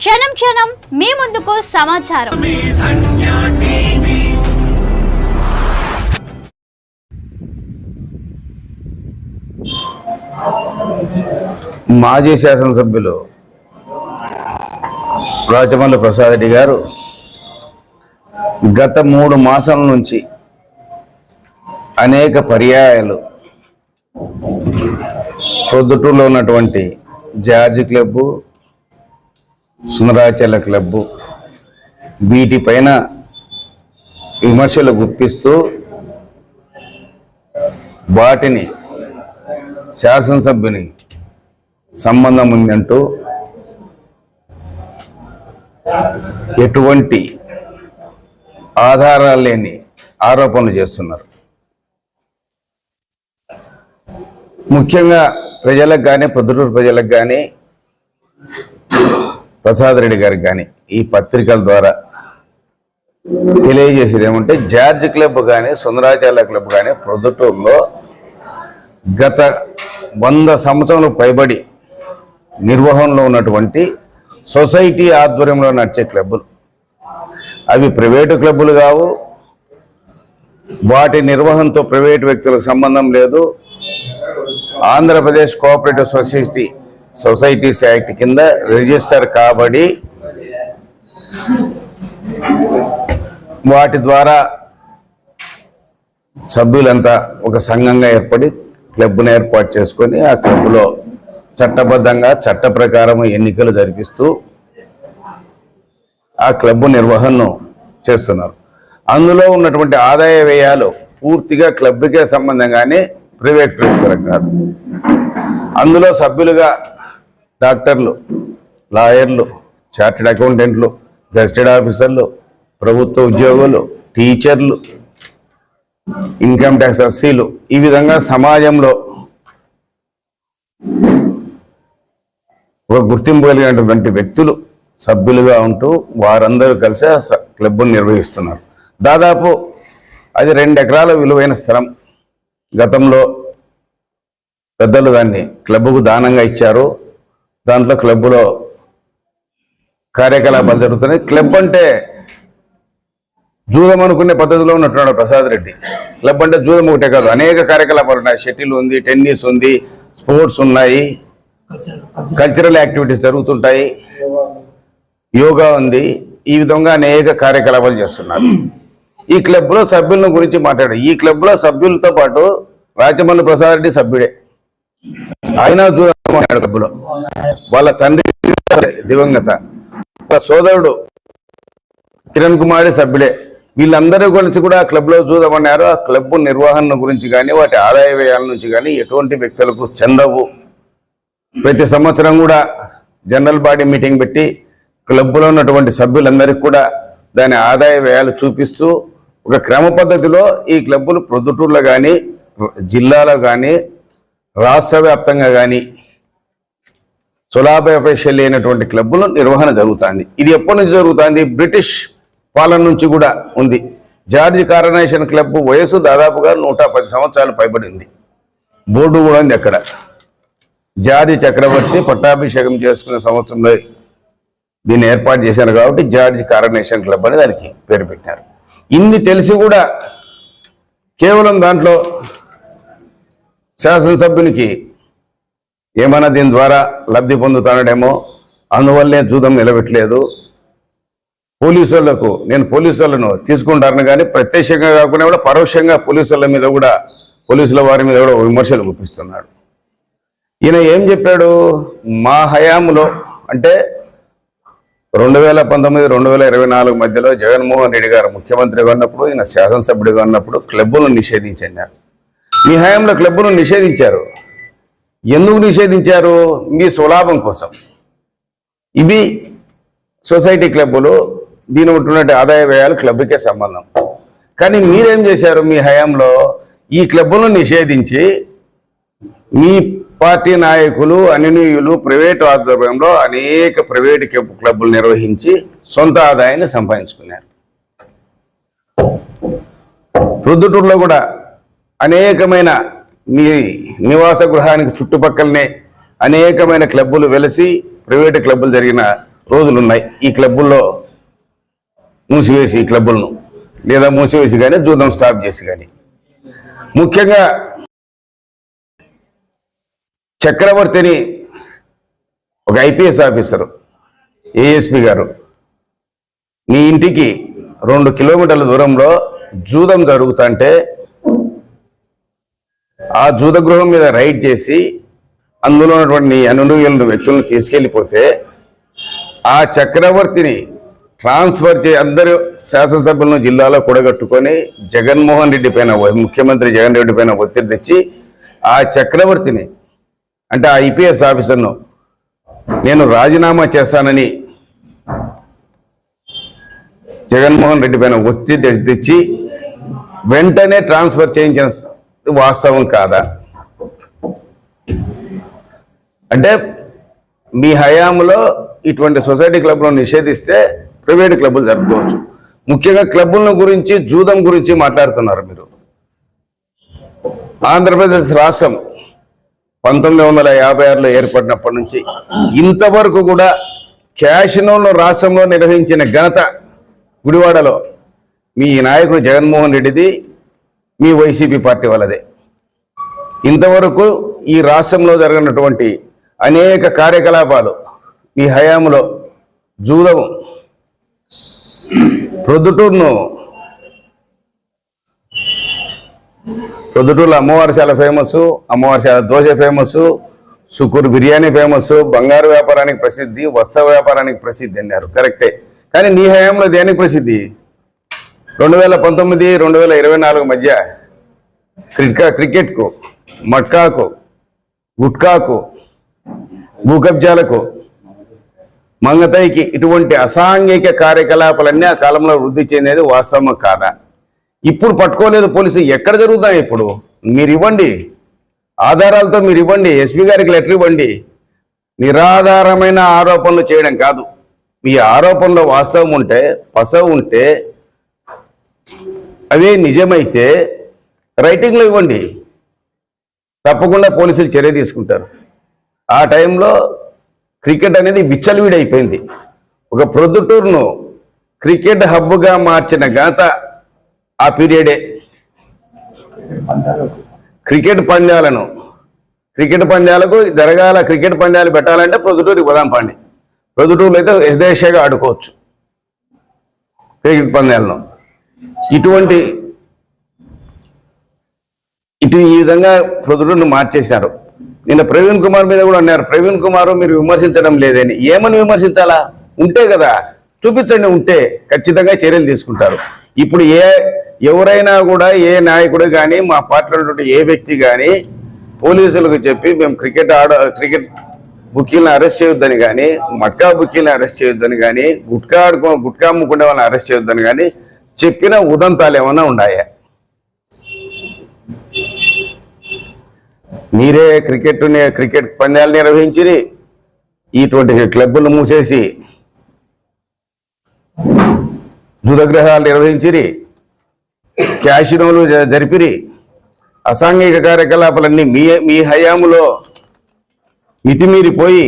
క్షణం క్షణం మీ ముందుకు సమాచారం. మాజీ శాసనసభ్యులు రాజమల్లి ప్రసాద్ రెడ్డి గారు గత మూడు మాసాల నుంచి అనేక పర్యాయాలు పొద్దుటూరులో ఉన్నటువంటి జార్జ్ క్లబ్బు సునరాచల క్లబ్బు వీటిపైన విమర్శలు గుప్పిస్తూ వాటిని శాసనసభ్యుని సంబంధం ఉందంటూ ఎటువంటి ఆధారాలు లేని ఆరోపణలు చేస్తున్నారు. ముఖ్యంగా ప్రజలకు కానీ పొద్దుటూరు ప్రజలకు కానీ ప్రసాద్ రెడ్డి గారికి కానీ ఈ పత్రికల ద్వారా తెలియజేసేది ఏమంటే జార్జ్ క్లబ్ కానీ సుందరాచార్య క్లబ్ కానీ ప్రొద్దుటూరులో గత వంద సంవత్సరాలు పైబడి నిర్వహణలో ఉన్నటువంటి సొసైటీ ఆధ్వర్యంలో నడిచే క్లబ్బులు. అవి ప్రైవేటు క్లబ్బులు కావు. వాటి నిర్వహణతో ప్రైవేటు వ్యక్తులకు సంబంధం లేదు. Andhra Pradesh cooperative society societies act కింద రిజిస్టర్ కాబడి వాటి ద్వారా సభ్యులంతా ఒక సంఘంగా ఏర్పడి క్లబ్ను ఏర్పాటు చేసుకొని ఆ క్లబ్లో చట్టబద్ధంగా చట్ట ప్రకారం ఎన్నికలు జరిపిస్తూ ఆ క్లబ్ నిర్వహణను చేస్తున్నారు. అందులో ఉన్నటువంటి ఆదాయ వ్యయాలు పూర్తిగా క్లబ్కే సంబంధం కానీ ప్రైవేట్ వ్యక్తులకు కాదు. అందులో సభ్యులుగా డాక్టర్లు లాయర్లు చార్టెడ్ అకౌంటెంట్లు గెస్టెడ్ ఆఫీసర్లు ప్రభుత్వ ఉద్యోగులు టీచర్లు ఇన్కమ్ ట్యాక్స్ ఎస్సీలు ఈ విధంగా సమాజంలో ఒక గుర్తింపు కలిగినటువంటి వ్యక్తులు సభ్యులుగా ఉంటూ వారందరూ కలిసి ఆ క్లబ్ను నిర్వహిస్తున్నారు. దాదాపు అది రెండు ఎకరాల విలువైన స్థలం. గతంలో పెద్దలు దాన్ని క్లబ్కు దానంగా ఇచ్చారు. దాంట్లో క్లబ్లో కార్యకలాపాలు జరుగుతున్నాయి. క్లబ్ అంటే జూదం అనుకునే పద్ధతిలో ఉన్నట్టున్నాడు ప్రసాద్ రెడ్డి. క్లబ్ అంటే జూదం ఒకటే కాదు అనేక కార్యకలాపాలు ఉన్నాయి. షటిల్ ఉంది టెన్నిస్ ఉంది స్పోర్ట్స్ ఉన్నాయి కల్చరల్ యాక్టివిటీస్ జరుగుతుంటాయి యోగా ఉంది ఈ విధంగా అనేక కార్యకలాపాలు చేస్తున్నారు. ఈ క్లబ్లో సభ్యుల గురించి మాట్లాడు. ఈ క్లబ్లో సభ్యులతో పాటు రాజమల్లి ప్రసాద్ రెడ్డి సభ్యుడే. ఆయన వాళ్ళ తండ్రి దివంగత. వాళ్ళ సోదరుడు కిరణ్ కుమార్ సభ్యుడే. వీళ్ళందరూ కలిసి కూడా క్లబ్లో చూద్దామన్నారు. ఆ క్లబ్ నిర్వహణ గురించి కానీ వాటి ఆదాయ వ్యయాల నుంచి కానీ ఎటువంటి వ్యక్తులకు చెందవు. ప్రతి సంవత్సరం కూడా జనరల్ బాడీ మీటింగ్ పెట్టి క్లబ్లో ఉన్నటువంటి సభ్యులందరికీ కూడా దాని ఆదాయ వ్యయాలు చూపిస్తూ ఒక క్రమ పద్ధతిలో ఈ క్లబ్బులు ప్రొద్దుటూర్లో కానీ జిల్లాలో కానీ రాష్ట్ర వ్యాప్తంగా కానీ సులాభాపేక్ష లేనటువంటి క్లబ్బులు నిర్వహణ జరుగుతుంది. ఇది ఎప్పటి నుంచి జరుగుతుంది? బ్రిటిష్ పాలన నుంచి కూడా ఉంది. జార్జ్ కారనేషన్ క్లబ్ వయసు దాదాపుగా నూట పది సంవత్సరాలు పైబడింది. బోర్డు కూడా ఉంది అక్కడ. జార్జి చక్రవర్తి పట్టాభిషేకం చేసుకునే సంవత్సరంలో దీన్ని ఏర్పాటు చేశారు కాబట్టి జార్జ్ కారనేషన్ క్లబ్ అని దానికి పేరు పెట్టారు. ఇన్ని తెలిసి కూడా కేవలం దాంట్లో శాసనసభ్యునికి ఏమైనా దీని ద్వారా లబ్ధి పొందుతానడేమో? అందువల్లే జూదం నిలబెట్టలేదు. పోలీసులకు నేను పోలీసులను తీసుకుంటాను కానీ ప్రత్యక్షంగా కాకుండా కూడా పరోక్షంగా పోలీసుల మీద కూడా పోలీసుల వారి మీద కూడా విమర్శలు గుప్పిస్తున్నాడు. ఈయన ఏం చెప్పాడు? మా హయాంలో అంటే రెండు వేల పంతొమ్మిది రెండు వేల ఇరవై నాలుగు మధ్యలో జగన్మోహన్ రెడ్డి గారు ముఖ్యమంత్రిగా ఉన్నప్పుడు ఈయన శాసనసభ్యుడిగా ఉన్నప్పుడు క్లబ్బులను నిషేధించారు మీ హయాంలో క్లబ్బును నిషేధించారు. ఎందుకు నిషేధించారు? మీ స్వలాభం కోసం. ఇవి సొసైటీ క్లబ్బులు దీని ఉంటున్నట్టు ఆదాయ వ్యయాలు క్లబ్కే సంబంధం. కానీ మీరేం చేశారు మీ హయాంలో? ఈ క్లబ్బులను నిషేధించి మీ పార్టీ నాయకులు అనునీయులు ప్రైవేటు ఆధ్వర్యంలో అనేక ప్రైవేటు క్లబ్బులు నిర్వహించి సొంత ఆదాయాన్ని సంపాదించుకున్నారు. ప్రొద్దుటూరులో కూడా అనేకమైన మీ నివాస గృహానికి చుట్టుపక్కలనే అనేకమైన క్లబ్బులు వెలిసి ప్రైవేటు క్లబ్బులు జరిగిన రోజులు ఉన్నాయి ఈ క్లబ్బుల్లో మూసివేసి ఈ క్లబ్బులను లేదా మూసివేసి కానీ జూదం స్టాప్ చేసి కానీ ముఖ్యంగా చక్రవర్తిని ఒక ఐపీఎస్ ఆఫీసరు ఏఎస్పి గారు మీ ఇంటికి రెండు కిలోమీటర్ల దూరంలో జూదం జరుగుతుంటే ఆ జూద గృహం మీద రైడ్ చేసి అందులో ఉన్నటువంటి అనుభవీయులను వ్యక్తులను తీసుకెళ్ళిపోతే ఆ చక్రవర్తిని ట్రాన్స్ఫర్ చే అందరూ శాసనసభ్యులను జిల్లాలో కూడగట్టుకొని జగన్మోహన్ రెడ్డి పైన ముఖ్యమంత్రి జగన్ రెడ్డి పైన ఒత్తిడి తెచ్చి ఆ చక్రవర్తిని అంటే ఆ ఐపీఎస్ ఆఫీసర్ను నేను రాజీనామా చేస్తానని జగన్మోహన్ రెడ్డి పైన ఒత్తిడి తెచ్చి వెంటనే ట్రాన్స్ఫర్ చేయించిన వాస్తవం కాదా? అంటే మీ హయాంలో ఇటువంటి సొసైటీ క్లబ్లను నిషేధిస్తే ప్రైవేట్ క్లబ్లు జరుపుకోవచ్చు. ముఖ్యంగా క్లబ్బుల గురించి జూదం గురించి మాట్లాడుతున్నారు మీరు. ఆంధ్రప్రదేశ్ రాష్ట్రం పంతొమ్మిది వందల యాభై ఆరులో ఏర్పడినప్పటి నుంచి ఇంతవరకు కూడా క్యాషినోను రాష్ట్రంలో నిర్వహించిన ఘనత గుడివాడలో మీ నాయకుడు జగన్మోహన్ రెడ్డిది. మీ వైసీపీ పార్టీ వాళ్ళదే. ఇంతవరకు ఈ రాష్ట్రంలో జరిగినటువంటి అనేక కార్యకలాపాలు మీ హయాంలో జూదము ప్రొద్దుటూరును ప్రొద్దుటూరులో అమ్మవారి చాలా ఫేమస్ అమ్మవారి చాలా దోశ ఫేమస్ సుకూరు బిర్యానీ ఫేమస్ బంగారు వ్యాపారానికి ప్రసిద్ధి వస్త్ర వ్యాపారానికి ప్రసిద్ధి అన్నారు. కరెక్టే. కానీ నీ హయాంలో దేనికి ప్రసిద్ధి? రెండు వేల పంతొమ్మిది రెండు వేల ఇరవై నాలుగు మధ్య క్రికెట్ క్రికెట్కు మట్కాకు గుట్కాకు భూకబ్జాలకు మంగతైకి ఇటువంటి అసాంఘిక కార్యకలాపాలన్నీ ఆ కాలంలో వృద్ధి చెందేది వాస్తవం కాదా? ఇప్పుడు పట్టుకోలేదు పోలీసు. ఎక్కడ జరుగుతాయి ఇప్పుడు? మీరు ఇవ్వండి ఆధారాలతో మీరు ఇవ్వండి ఎస్పీ గారికి లెటర్ ఇవ్వండి. నిరాధారమైన ఆరోపణలు చేయడం కాదు. మీ ఆరోపణలో వాస్తవం ఉంటే పసవు ఉంటే అవే నిజమైతే రైటింగ్లో ఇవ్వండి. తప్పకుండా పోలీసులు చర్య తీసుకుంటారు. ఆ టైంలో క్రికెట్ అనేది విచ్చలవిడైపోయింది. ఒక ప్రొద్దుటూరును క్రికెట్ హబ్గా మార్చిన ఘనత ఆ పీరియడే. క్రికెట్ పందాలను క్రికెట్ పందాలకు జరగాల క్రికెట్ పందాలు పెట్టాలంటే ప్రొద్దుటూరికి పోదాం పండి. ప్రొద్దుటూరులో అయితే యథేచ్ఛగా ఆడుకోవచ్చు క్రికెట్ పందాలను ఇటువంటి ఇటు ఈ విధంగా ప్రొద్దుటూరును మార్చేశారు. నిన్న ప్రవీణ్ కుమార్ మీద కూడా అన్నారు ప్రవీణ్ కుమార్ మీరు విమర్శించడం లేదని. ఏమని విమర్శించాలా? ఉంటే కదా చూపించండి ఉంటే ఖచ్చితంగా చర్యలు తీసుకుంటారు. ఇప్పుడు ఏ ఎవరైనా కూడా ఏ నాయకుడు కానీ మా పార్టీలో ఏ వ్యక్తి కానీ పోలీసులకు చెప్పి మేము క్రికెట్ ఆడ క్రికెట్ బుకీలను అరెస్ట్ చేయొద్దని కానీ మట్కా బుకీలను అరెస్ట్ చేయొద్దని కానీ గుట్కా ఆడుకో గుట్కా అమ్ముకునే వాళ్ళని అరెస్ట్ చేయొద్దని కానీ చెప్పిన ఉదంతాలు ఏమైనా ఉన్నాయా? మీరే క్రికెట్ క్రికెట్ పందాలు నిర్వహించిరి ఇటువంటి క్లబ్బులు మూసేసి దుదగ్రహాలు నిర్వహించిరి క్యాషినోలు జరిపిరి అసాంఘిక కార్యకలాపాలన్నీ మీ మీ హయాములో మితిమీరిపోయి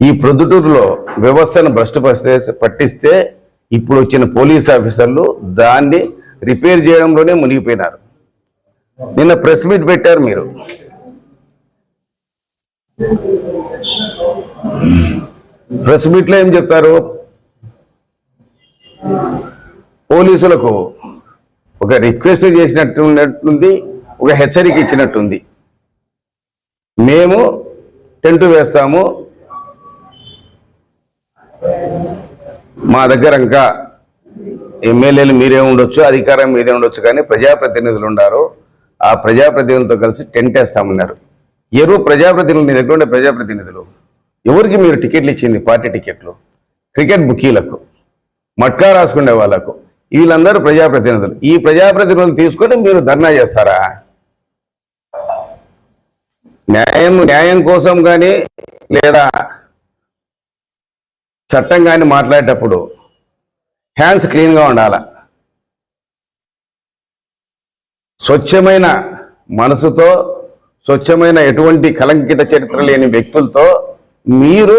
ఈ ప్రొద్దుటూరులో వ్యవస్థను భ్రష్టు పట్టిస్తే పట్టిస్తే ఇప్పుడు వచ్చిన పోలీస్ ఆఫీసర్లు దాన్ని రిపేర్ చేయడంలోనే మునిగిపోయినారు. నిన్న ప్రెస్ మీట్ పెట్టారు మీరు. ప్రెస్ మీట్లో ఏం చెప్తారు పోలీసులకు ఒక రిక్వెస్ట్ చేసినట్టున్నట్టుంది ఒక హెచ్చరిక ఇచ్చినట్టుంది. మేము టెంటు వేస్తాము మా దగ్గర ఇంకా ఎమ్మెల్యేలు మీరే ఉండొచ్చు అధికారం మీదే ఉండొచ్చు కానీ ప్రజాప్రతినిధులు ఉండారు ఆ ప్రజాప్రతినిధులతో కలిసి టెంట్ వేస్తామన్నారు. ఎవరు ప్రజాప్రతినిధులు మీ దగ్గర ఉండే ప్రజాప్రతినిధులు ఎవరికి మీరు టికెట్లు ఇచ్చింది? పార్టీ టికెట్లు క్రికెట్ బుకీలకు మట్కా రాసుకునే వాళ్ళకు వీళ్ళందరూ ప్రజాప్రతినిధులు. ఈ ప్రజాప్రతినిధులు తీసుకొని మీరు ధర్నా చేస్తారా? న్యాయం న్యాయం కోసం కానీ లేదా చట్టం కానీ మాట్లాడేటప్పుడు హ్యాండ్స్ క్లీన్గా ఉండాల? స్వచ్ఛమైన మనసుతో స్వచ్ఛమైన ఎటువంటి కలంకిత చరిత్ర లేని వ్యక్తులతో మీరు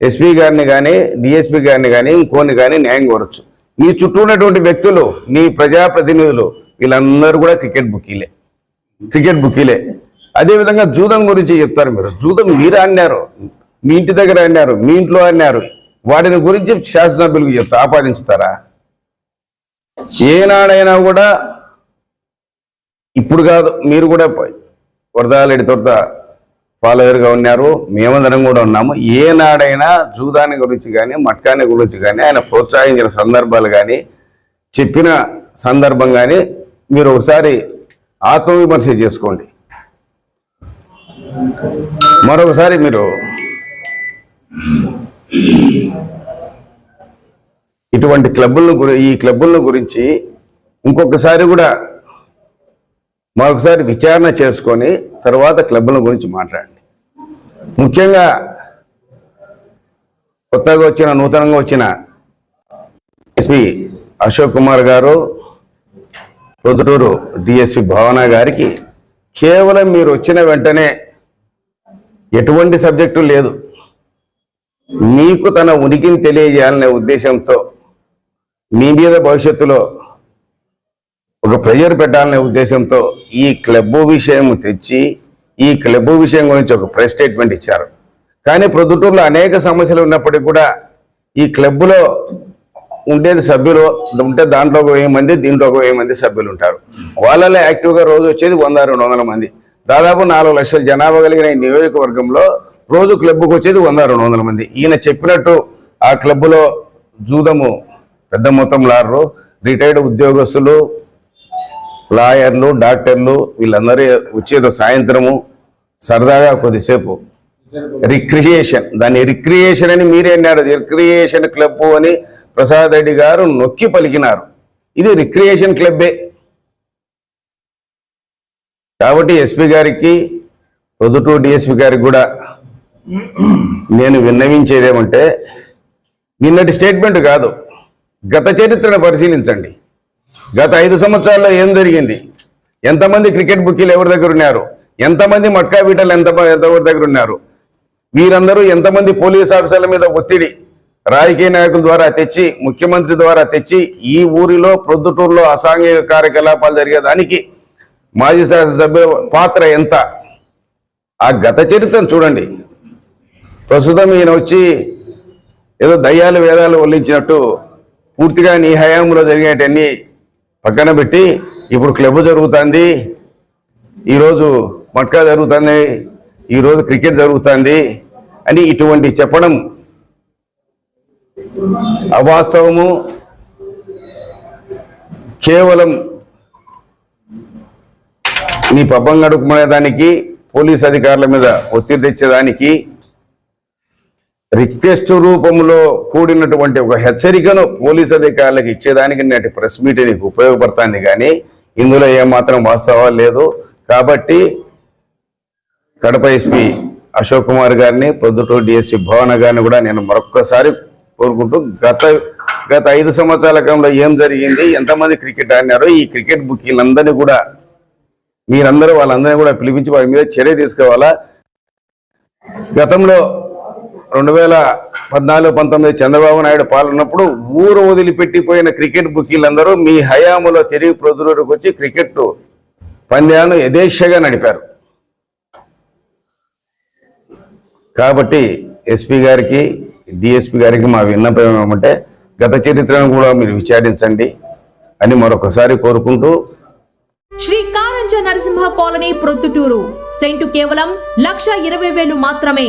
ఎస్పీ గారిని కానీ డిఎస్పీ గారిని కానీ ఇంకోని కానీ న్యాయం కోరచ్చు. మీ చుట్టూ ఉన్నటువంటి వ్యక్తులు మీ ప్రజాప్రతినిధులు వీళ్ళందరూ కూడా క్రికెట్ బుకీలే. క్రికెట్ బుకీలే. అదేవిధంగా జూదం గురించి చెప్తారు మీరు. జూదం మీరు అన్నారు. మీ ఇంటి దగ్గర అన్నారు మీ ఇంట్లో అన్నారు. వాటిని గురించి శాసనసభ్యులకు చెప్తా ఆపాదించుతారా? ఏనాడైనా కూడా ఇప్పుడు కాదు మీరు కూడా వరదాలెడి తోట ఫాలోయర్గా ఉన్నారు మేమందరం కూడా ఉన్నాము. ఏనాడైనా జూదాని గురించి కానీ మట్కాని గురించి కానీ ఆయన ప్రోత్సహించిన సందర్భాలు కానీ చెప్పిన సందర్భం కానీ మీరు ఒకసారి ఆత్మవిమర్శ చేసుకోండి. మరొకసారి మీరు ఇటువంటి క్లబ్బులను గురి ఈ క్లబ్బులను గురించి ఇంకొకసారి కూడా మరొకసారి విచారణ చేసుకొని తర్వాత క్లబ్బుల గురించి మాట్లాడండి. ముఖ్యంగా కొత్తగా వచ్చిన నూతనంగా వచ్చిన ఎస్పి అశోక్ కుమార్ గారు పొద్దుటూరు డిఎస్పి భావన గారికి కేవలం మీరు వచ్చిన వెంటనే ఎటువంటి సబ్జెక్టు లేదు. మీకు తన ఉనికిని తెలియజేయాలనే ఉద్దేశంతో మీ మీద భవిష్యత్తులో ఒక ప్రెజర్ పెట్టాలనే ఉద్దేశంతో ఈ క్లబ్ విషయం తెచ్చి ఈ క్లబ్ విషయం గురించి ఒక ప్రెస్ స్టేట్మెంట్ ఇచ్చారు. కానీ ప్రొద్దుటూరులో అనేక సమస్యలు ఉన్నప్పటికీ కూడా ఈ క్లబ్లో ఉండేది సభ్యులు ఉంటే దాంట్లో ఒక వెయ్యి మంది దీంట్లో ఒక వెయ్యి మంది సభ్యులు ఉంటారు. వాళ్ళలో యాక్టివ్గా రోజు వచ్చేది వంద రెండు వందల మంది. దాదాపు నాలుగు లక్షల జనాభా కలిగిన ఈ నియోజకవర్గంలో రోజు క్లబ్కు వచ్చేది వంద రెండు వందల మంది. ఈయన చెప్పినట్టు ఆ క్లబ్లో జూదము పెద్ద మొత్తం లారరు రిటైర్డ్ ఉద్యోగస్తులు లాయర్లు డాక్టర్లు వీళ్ళందరూ వచ్చేదో సాయంత్రము సరదాగా కొద్దిసేపు. రిక్రియేషన్. దాన్ని రిక్రియేషన్ అని మీరే అన్నారు. రిక్రియేషన్ క్లబ్ అని ప్రసాద్ రెడ్డి గారు నొక్కి పలికినారు. ఇది రిక్రియేషన్ క్లబ్బే. కాబట్టి ఎస్పీ గారికి పొద్దుటూ డిఎస్పీ గారికి కూడా నేను విన్నవించేదేమంటే నిన్నటి స్టేట్మెంట్ కాదు. గత చరిత్రను పరిశీలించండి. గత ఐదు సంవత్సరాల్లో ఏం జరిగింది? ఎంతమంది క్రికెట్ బుక్కీలు ఎవరి దగ్గర ఉన్నారు? ఎంతమంది మట్కా బీటలు ఎంత ఎంతవరి దగ్గర ఉన్నారు? వీరందరూ ఎంతమంది పోలీస్ ఆఫీసర్ల మీద ఒత్తిడి? రాజకీయ నాయకుల ద్వారా తెచ్చి ముఖ్యమంత్రి ద్వారా తెచ్చి ఈ ఊరిలో ప్రొద్దుటూరులో అసాంఘిక కార్యకలాపాలు జరిగేదానికి మాజీ శాసనసభ్యుల పాత్ర ఎంత? ఆ గత చరిత్రను చూడండి. ప్రస్తుతం ఈయన వచ్చి ఏదో దయ్యాలు వేదాలు వల్లించినట్టు పూర్తిగా నీ హయాంలో జరిగేటన్నీ పక్కన పెట్టి ఇప్పుడు క్లబ్ జరుగుతుంది. ఈరోజు మట్కా జరుగుతుంది. ఈరోజు క్రికెట్ జరుగుతుంది అని ఇటువంటి చెప్పడం అవాస్తవము. కేవలం నీ పబ్బం గడుపుకునేదానికి పోలీస్ అధికారుల మీద ఒత్తిడి తెచ్చేదానికి రిక్వెస్ట్ రూపంలో కూడినటువంటి ఒక హెచ్చరికను పోలీస్ అధికారులకు ఇచ్చేదానికి నేటి ప్రెస్ మీట్ నీకు ఉపయోగపడుతుంది కానీ ఇందులో ఏమాత్రం వాస్తవాలు లేదు. కాబట్టి కడప ఎస్పీ అశోక్ కుమార్ గారిని పొద్దుటూరు డిఎస్పీ భవన గారిని కూడా నేను మరొక్కసారి కోరుకుంటూ గత గత ఐదు సంవత్సరాల కాలంలో ఏం జరిగింది ఎంతమంది క్రికెట్ ఆడినారో ఈ క్రికెట్ బుకీలందరినీ కూడా మీరందరూ వాళ్ళందరినీ కూడా పిలిపించి వారి మీద చర్య తీసుకోవాలా? గతంలో రెండు వేల పద్నాలుగు పంతొమ్మిది చంద్రబాబు నాయుడు పాలనప్పుడు ఊరు వదిలిపెట్టిపోయిన క్రికెట్ బుకీలందరూ మీ హయాములో తిరిగి ప్రొద్దుటూరుకు వచ్చి క్రికెట్ పంద్యాలను యథేక్షగా నడిపారు. కాబట్టి ఎస్పీ గారికి డిఎస్పీ గారికి మా విన్నపం ఏమంటే గత చరిత్రను కూడా మీరు విచారించండి అని మరొకసారి కోరుకుంటూ శ్రీ కారంజ నరసింహ కాలనీ ప్రొద్దుటూరు. సెంటు కేవలం లక్ష ఇరవై వేలు మాత్రమే.